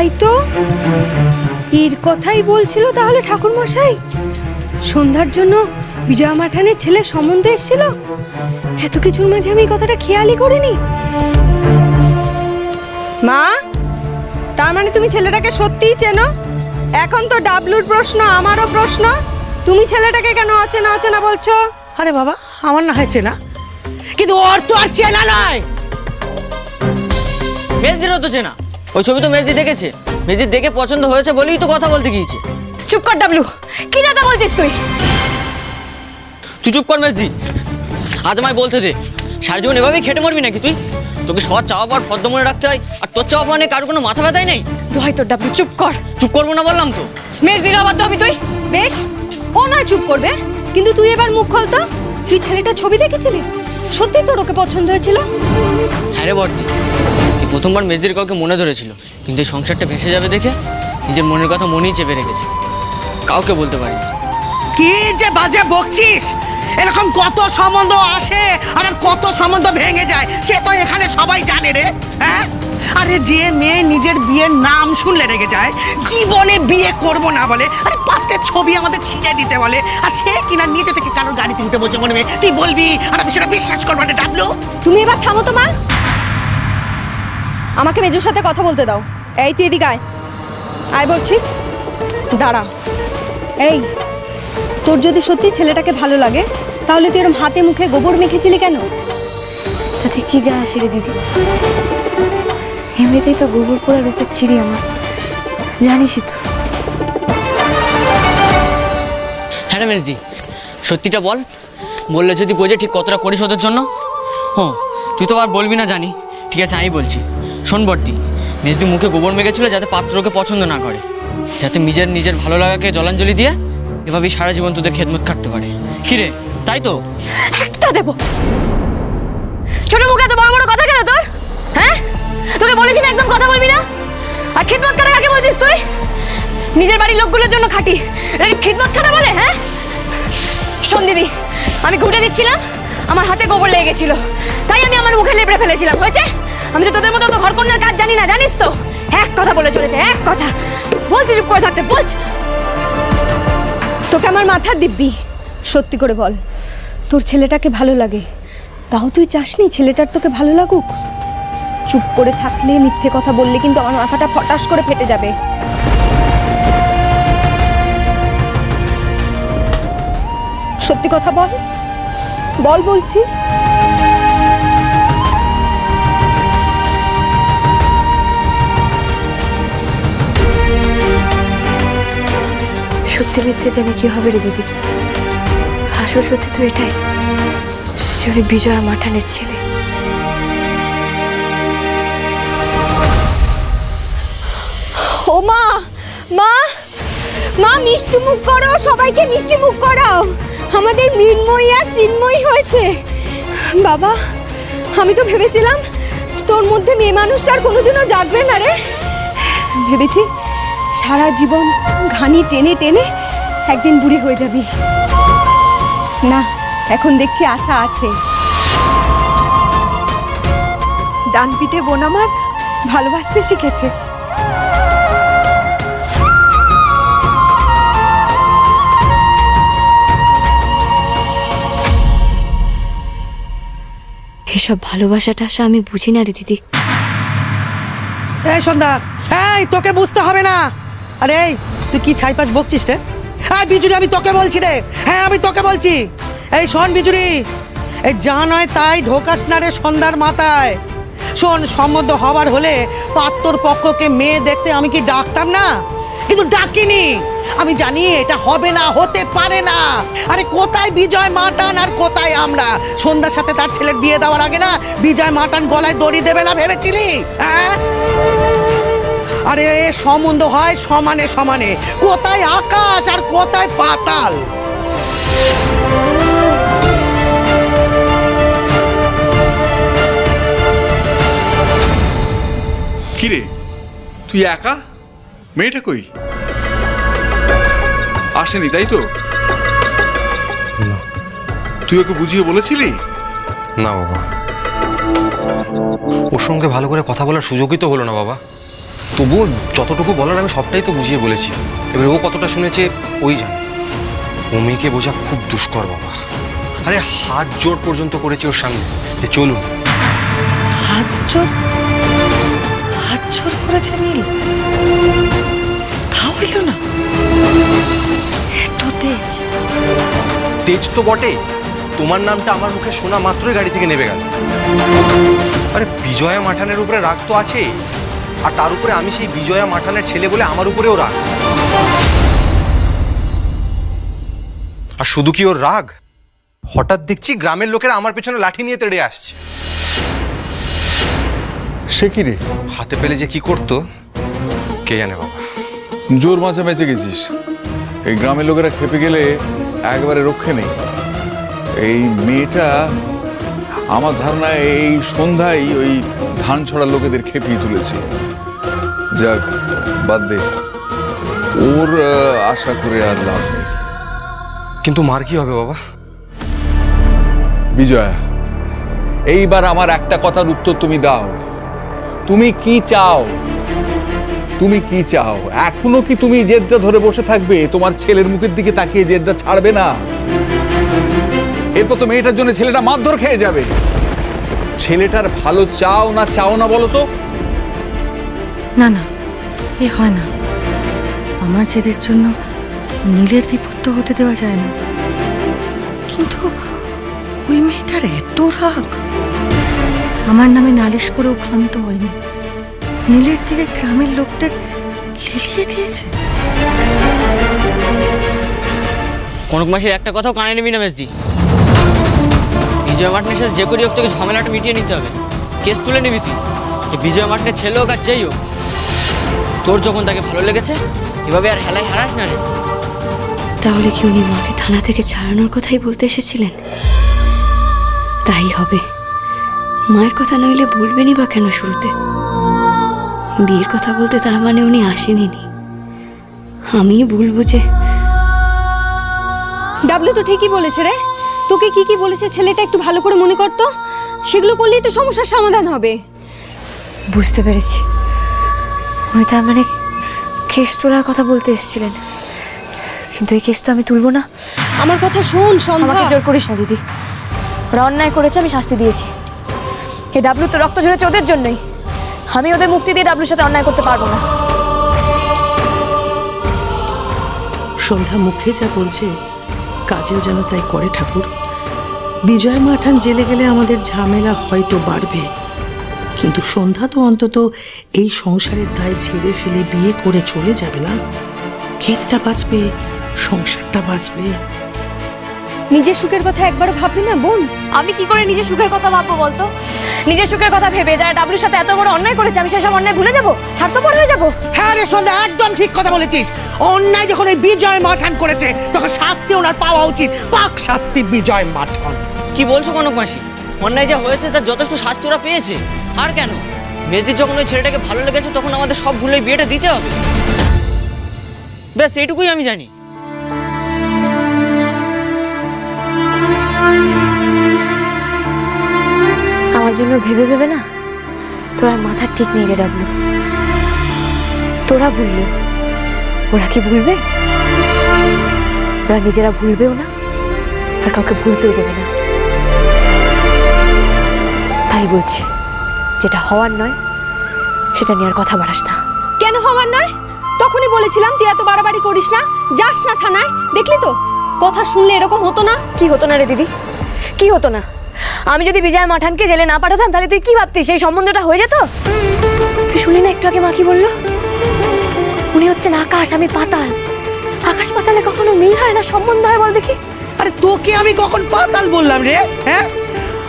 তাই তো? এর কথাই বলছিল তাহলে ঠাকুর মশাই সন্ধ্যার জন্য বিজয়া মাঠানের ছেলে সম্বন্ধে এসেছিল? এত কিছুর মাঝে আমি কথাটা খেয়ালই করিনি। মা তার মানে তুমি ছেলেটাকে সত্যিই চেনো? এখন তো ডাবলুর প্রশ্ন আমারও প্রশ্ন। তুমি ছেলেটাকে কেন অচেনা অচেনা বলছো? আরে বাবা আমার না হয়েছে না কিন্তু ওর তো আর চেনা নয়। মেজদিরও তো চেনা। ওই ছবি তো মেজদি দেখেছে। মেজদি দেখে পছন্দ হয়েছে বলেই তো কথা বলতে গিয়েছে। চুপ কর ডাবলু। কি দাদা বলছিস তুই? তুই চুপ কর মেজদি। আজ আমায় বলতে দে সারা জীবন এভাবেই খেটে মরবি নাকি তুই? তোকে সৎ চাওয়া পাওয়ার ফদ্দ মনে রাখতে হয় আর তোর চাওয়া পাওয়া নিয়ে কারোর কোনো মাথা ব্যথাই নেই? দোহাই তোর ডাবলু চুপ কর। চুপ করব না বললাম তো। মেজদির অবাধ্য হবি তুই? বেশ ও নয় চুপ করবে কিন্তু তুই এবার মুখ খোল তো। তুই ছেলেটা ছবি দেখেছিলি? সত্যি তোর ওকে পছন্দ হয়েছিল? হ্যাঁ রে এই প্রথমবার মেজদির কাউকে মনে ধরেছিল কিন্তু এই সংসারটা ভেসে যাবে দেখে নিজের মনের কথা মনেই চেপে রেখেছে। কাউকে বলতে পারিনি। কি যে বাজে বকছিস? এরকম কত সম্বন্ধ আসে আর কত সম্বন্ধ ভেঙে যায় সে তো এখানে সবাই জানে রে হ্যাঁ? আরে যে মেয়ে নিজের বিয়ের নাম শুনলে রেগে যায় জীবনে বিয়ে করব না বলে আরে পাত্রের ছবি আমাদের ছিঁড়ে দিতে বলে আর সে কিনা নিজে থেকে কারোর গাড়িতে উঠে বসে মনে তুই বলবি? আর আমি সেটা বিশ্বাস করব না ডাবলু। তুমি এবার থামো তো মা। আমাকে মেজুর সাথে কথা বলতে দাও। এই তুই এদিকে আয়। আয় বলছি। দাঁড়া। এই তোর যদি সত্যি ছেলেটাকে ভালো লাগে তাহলে তুই এরম হাতে মুখে গোবর মেখেছিলি কেন? তাতে কি যা আসে রে দিদি। এমনিতেই তো গোবর পোড়ার উপর ছিঁড়ি আমার। জানিসই তো। হ্যাঁ রে মেজদি সত্যিটা বল। বললে যদি বোঝে ঠিক কতটা করিস ওদের জন্য? ও তুই তো আর বলবি না জানি। ঠিক আছে আমি বলছি। শোন বর্দি মেজদি মুখে গোবর মেগেছিল যাতে পাত্রকে পছন্দ না করে। যাতে নিজের নিজের ভালো লাগাকে জলাঞ্জলি দিয়ে এভাবেই সারা জীবন তোদের খেদমত কাটতে পারে। কি রে, তাই তো? একটা দেবো। ছোট মুখে এত বড় বড় কথা কেন তোর? হ্যাঁ? তোকে বলেছি না একদম কথা বলবি না? আর খিদমত কাটা কাকে বলছিস তুই? নিজের বাড়ির লোকগুলোর জন্য খাটি। খিদমত কাটা বলে হ্যাঁ? শোন দিদি, আমি ঘুরে দিচ্ছিলাম, আমার হাতে গোবর লেগে তাই আমি আমার মুখে লেপড়ে ফেলেছিলাম, হয়েছে? আমি তো তোদের মতো তো ঘর ঘরকন্যার কাজ জানি না, জানিস তো? এক কথা বলে চলেছে, এক কথা। বলছি, চুপ করে থাকতে বলছি। তোকে আমার মাথা দিব্যি, সত্যি করে বল। তোর ছেলেটাকে ভালো লাগে। তাও তুই চাসনি ছেলেটার তোকে ভালো লাগুক? চুপ করে থাকলে মিথ্যে কথা বললে কিন্তু আমার মাথাটা ফটাস করে ফেটে যাবে। সত্যি কথা বল। বল বলছি। সত্যি মিথ্যে জেনে কি হবে রে দিদি? আসল সত্যি তো এটাই যে বিজয়া মাঠানের ছেলে। ও মা মা মা, মিষ্টি মুখ করো সবাইকে মিষ্টি মুখ করাও। আমাদের মৃন্ময়ী আর চিন্ময়ী হয়েছে। বাবা, আমি তো ভেবেছিলাম তোর মধ্যে মেয়ে মানুষটা আর কোনোদিনও জাগবে না রে। ভেবেছি সারা জীবন ঘানি টেনে টেনে একদিন বুড়ি হয়ে যাবি। না এখন দেখছি আশা আছে। ডান পিঠে বোন আমার ভালোবাসতে শিখেছে। এসব ভালোবাসাটা আশা আমি বুঝি না রে দিদি। এই সন্ধ্যা এই তোকে বুঝতে হবে না। আরে, তুই কি ছাইপাশ বকছিস রে? হ্যাঁ বিজুরি আমি তোকে বলছি রে। হ্যাঁ আমি তোকে বলছি। এই শোন বিজুরি এই যা নয় তাই ঢোকাস না রে সন্ধ্যার মাথায়। শোন সম্বন্ধ হবার হলে পাত্তর পক্ষকে মেয়ে দেখতে আমি কি ডাকতাম না? কিন্তু ডাকিনি। আমি জানি এটা হবে না, হতে পারে না। আরে, কোথায় বিজয় মাটান আর কোথায় আমরা? সন্ধ্যার সাথে তার ছেলের বিয়ে দেওয়ার আগে না, বিজয় মাটান গলায় দড়ি দেবে না ভেবেছিলি? হ্যাঁ? আরে সম্বন্ধ হয় সমানে সমানে। কোথায় আকাশ আর কোথায় পাতাল? কিরে? তুই একা? মেয়েটা কই? আসেনি তাই তো? না। তুই ওকে বুঝিয়ে বলেছিলি? না বাবা। ওর সঙ্গে ভালো করে কথা বলার সুযোগই তো হলো না বাবা। তবুও যতটুকু বলার আমি সবটাই তো বুঝিয়ে বলেছি। এবার ও কতটা শুনেছে ওই জানে। ও মেয়েকে বোঝা খুব দুষ্কর বাবা। আরে হাত জোর পর্যন্ত করেছে ওর সামনে যে চলুন। হাত জোর হাত জোর করেছে নীল? তাও হইল না? এত তেজ। তেজ তো বটে। তোমার নামটা আমার মুখে শোনা মাত্রই গাড়ি থেকে নেমে গেল। আরে বিজয়া মাঠানের উপরে রাগ তো আছে আর তার উপরে আমি সেই বিজয়া মাঠানের ছেলে বলে আমার উপরেও রাগ। আর শুধু কি ওর রাগ? হঠাৎ দেখছি গ্রামের লোকেরা আমার পেছনে লাঠি নিয়ে তেড়ে আসছে। সে কি রে? হাতে পেলে যে কি করতো কে জানে বাবা। জোর মাঝে মেচে গেছিস। এই গ্রামের লোকেরা খেপে গেলে একবারে রক্ষে নেই। এই মেয়েটা আমার ধারণা এই সন্ধ্যায় ওই ধান ছড়া লোকেদের খেপিয়ে তুলেছে। যাক বাদ দে। ওর আশা করে আর লাভ নেই। কিন্তু মার কি হবে বাবা? বিজয়া এইবার আমার একটা কথার উত্তর তুমি দাও। তুমি কি চাও? তুমি কি চাও? এখনও কি তুমি জেদটা ধরে বসে থাকবে? তোমার ছেলের মুখের দিকে তাকিয়ে জেদটা ছাড়বে না? এরপর তো মেয়েটার জন্য ছেলেটা মারধর খেয়ে যাবে। ছেলেটার ভালো চাও না চাও না বলো তো? না না এ হয় না। আমার জেদের জন্য নীলের বিপদ তো হতে দেওয়া যায় না। কিন্তু ওই মেয়েটার এত রাগ। আমার নামে নালিশ করেও ক্ষান্ত হয়নি। নীলের থেকে গ্রামের লোকদের লিলিয়ে দিয়েছে। কনক মাসির একটা কথাও কানে নিবি না মেজদি? বিজয় মাটনের সাথে যে করি হোক তোকে ঝামেলাটা মিটিয়ে নিতে হবে। কেস তুলে নিবি তুই। এই বিজয় মাটনের ছেলে হোক আর যেই হোক তোর যখন তাকে ভালো লেগেছে এভাবে আর হেলায় হারাস না রে। তাহলে কি উনি মাকে থানা থেকে ছাড়ানোর কথাই বলতে এসেছিলেন? তাই হবে। মায়ের কথা নইলে বলবেনই বা কেন শুরুতে? বিয়ের কথা বলতে তার মানে উনি আসেনি আমি ভুল বুঝে। ডাবলু তো ঠিকই বলেছে রে। তোকে কি কি বলেছে ছেলেটা একটু ভালো করে মনে করতো সেগুলো করলেই তো সমস্যার সমাধান হবে। বুঝতে পেরেছি। উনি তার মানে কেস তোলার কথা বলতে এসেছিলেন। কিন্তু এই কেস তো আমি তুলবো না। আমার কথা শোন আমাকে সন্ধ্যা জোর করিস না দিদি। ওরা অন্যায় করেছে আমি শাস্তি দিয়েছি। এই ডাবলু তো রক্ত ঝরেছে ওদের জন্যই। আমি ওদের মুক্তি দিয়ে ডাবলুর সাথে অন্যায় করতে পারব না। সন্ধ্যা মুখে যা বলছে কাজেও যেন তাই করে ঠাকুর। বিজয় মাঠান জেলে গেলে আমাদের ঝামেলা হয়তো বাড়বে। কিন্তু সন্ধ্যা তো অন্তত এই সংসারের দায় ছেড়ে ফেলে বিয়ে করে চলে যাবে না। ক্ষেতটা বাঁচবে সংসারটা বাঁচবে। নিজের সুখের কথা একবার ভাববি না বোন? আমি কি করে নিজের সুখের কথা ভাববো বলতো? নিজের সুখের কথা ভেবে যারা ডাবলুর সাথে এত বড় অন্যায় করেছে আমি সেসব অন্যায় ভুলে যাব? স্বার্থপর হয়ে যাব? হ্যাঁ রে সন্ধ্যা একদম ঠিক কথা বলেছিস। অন্যায় যখন এই বিজয় মাঠান করেছে তখন শাস্তি ওনার পাওয়া উচিত। পাক শাস্তি বিজয় মাঠান কি বলছো কনক মাসি? অন্যায় যা হয়েছে, তার যথেষ্ট শাস্তি ওরা পেয়েছে। আর কেন? মেয়েদের যখন ওই ছেলেটাকে ভালো লেগেছে, তখন আমাদের সব ভুলে বিয়েটা দিতে হবে। ব্যাস, এইটুকুই আমি জানি। আমার জন্য ভেবে ভেবে না, তোরা মাথার ঠিক নেই রে ডাবলু। তোরা ভুললে, ওরা কি ভুলবে? ওরা নিজেরা ভুলবেও না, আর কাউকে ভুলতেও দেবে না। তাই বলছি যেটা হওয়ার নয় সেটা নিয়ে আর কথা বাড়াস না। কেন হওয়ার নয়? তখনই বলেছিলাম তুই এত বাড়াবাড়ি করিস না যাস না থানায় দেখলি তো? কথা শুনলে এরকম হতো না। কি হতো না রে দিদি? কি হতো না? আমি যদি বিজয় মাঠানকে জেলে না পাঠাতাম তাহলে তুই কি ভাবতিস? সেই সম্বন্ধটা হয়ে যেত? তুই শুনলি না একটু আগে মা কি বলল? উনি হচ্ছেন আকাশ আমি পাতাল। আকাশ পাতালে কখনো মিল হয় না সম্বন্ধ হয় বল দেখি। আরে তোকে আমি কখন পাতাল বললাম রে হ্যাঁ?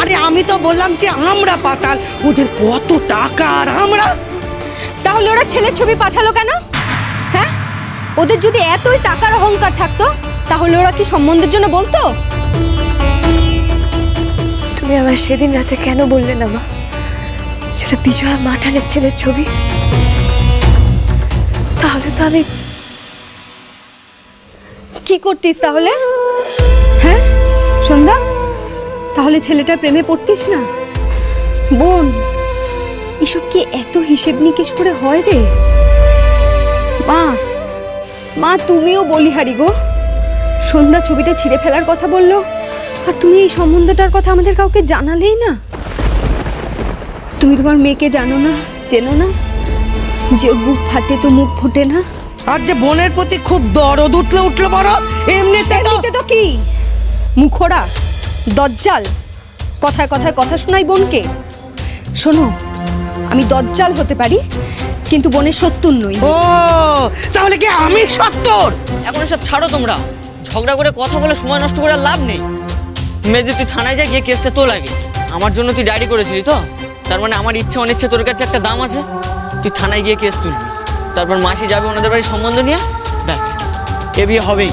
আরে আমি তো বললাম যে আমরা পাতাল ওদের কত টাকা আর আমরা? তাহলে ওরা ছেলের ছবি পাঠালো কেন? হ্যাঁ? ওদের যদি এতই টাকার অহংকার থাকতো তাহলে ওরা কি সম্বন্ধের জন্য বলতো? তুমি আমার সেদিন রাতে কেন বললে না মা? সেটা বিজয়া মাঠানের ছেলের ছবি। তাহলে তো আমি কি করতিস তাহলে? হ্যাঁ? সন্ধ্যা? তাহলে ছেলেটার প্রেমে পড়তিস না? বোন এসব কি এত হিসেব নিকেশ করে হয় রে? মা মা তুমিও বলিহারি গো। সন্ধ্যা ছবিটা ছিঁড়ে ফেলার কথা বলল আর তুমি এই সম্বন্ধটার কথা আমাদের কাউকে জানালেই না। তুমি তোমার মেয়েকে জানো না চেনো না যে ওর বুক ফাটে তো মুখ ফোটে না। আর যে বোনের প্রতি খুব দরদ উঠলে উঠল বড় এমনিতে তো কি? মুখোরা দজ্জাল। কথায় কথায় কথা শোনাই বোনকে। শোনো আমি দজ্জাল হতে পারি কিন্তু বোনের সত্তর নই। ও তাহলে কি আমি সত্তর? এখন সব ছাড়ো তোমরা। ঝগড়া করে কথা বলে সময় নষ্ট করে লাভ নেই। মেয়েদি তুই থানায় যা গিয়ে কেসটা তো লাগে আমার জন্য তুই ডায়েরি করেছিলি তো? তার মানে আমার ইচ্ছে অনিচ্ছে তোর কাছে একটা দাম আছে। তুই থানায় গিয়ে কেস তুলবি। তারপর মাসি যাবে ওনাদের বাড়ির সম্বন্ধ নিয়ে। ব্যাস এ বিয়ে হবেই।